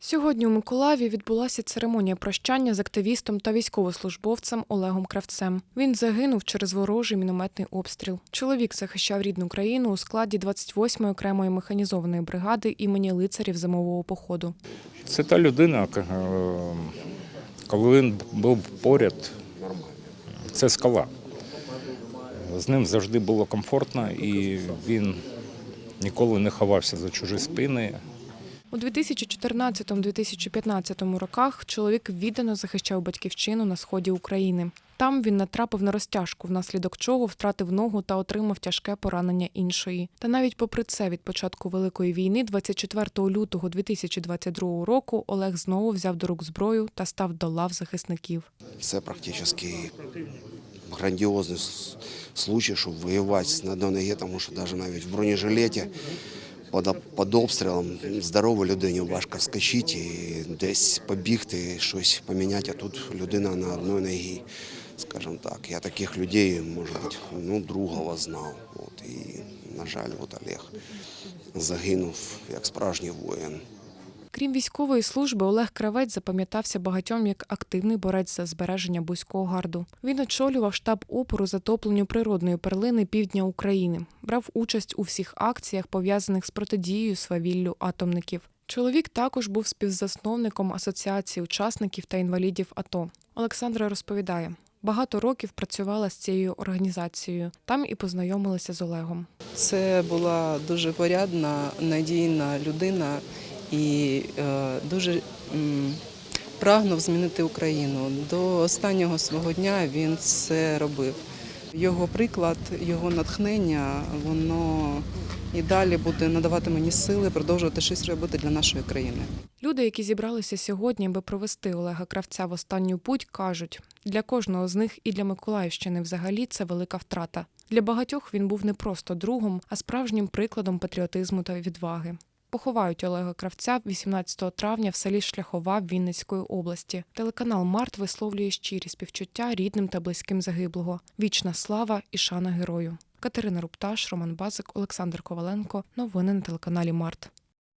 Сьогодні у Миколаєві відбулася церемонія прощання з активістом та військовослужбовцем Олегом Кравцем. Він загинув через ворожий мінометний обстріл. Чоловік захищав рідну країну у складі 28-ї окремої механізованої бригади імені лицарів зимового походу. Це та людина, е, коли він був поряд, це скала. З ним завжди було комфортно і він ніколи не ховався за чужі спини. У 2014-2015 роках чоловік віддано захищав батьківщину на сході України. Там він натрапив на розтяжку, внаслідок чого втратив ногу та отримав тяжке поранення іншої. Та навіть попри це, від початку великої війни, 24 лютого 2022 року, Олег знову взяв до рук зброю та став до лав захисників. Це практично грандіозний случай, щоб воювати на ногі, тому що навіть в бронежилеті під, обстрілом здорову людині важко вскочити і десь побігти, щось поміняти, а тут людина на одній ногі. Скажімо так, я таких людей, може бути, ну, другого знав. От, і, на жаль, от Олег загинув як справжній воїн. Крім військової служби, Олег Кравець запам'ятався багатьом як активний борець за збереження Бузького гарду. Він очолював штаб опору затопленню природної перлини півдня України, брав участь у всіх акціях, пов'язаних з протидією свавіллю атомників. Чоловік також був співзасновником Асоціації учасників та інвалідів АТО. Олександра розповідає. Багато років працювала з цією організацією. Там і познайомилася з Олегом. Це була дуже порядна, надійна людина і е, дуже прагнув змінити Україну. До останнього свого дня він це робив. Його приклад, його натхнення, воно і далі буде надавати мені сили продовжувати щось робити для нашої країни. Люди, які зібралися сьогодні, аби провести Олега Кравця в останню путь, кажуть, для кожного з них і для Миколаївщини взагалі це велика втрата. Для багатьох він був не просто другом, а справжнім прикладом патріотизму та відваги. Поховають Олега Кравця 18 травня в селі Шляхова Вінницької області. Телеканал Март висловлює щирі співчуття рідним та близьким загиблого. Вічна слава і шана герою. Катерина Рупташ, Роман Базик, Олександр Коваленко. Новини на телеканалі Март.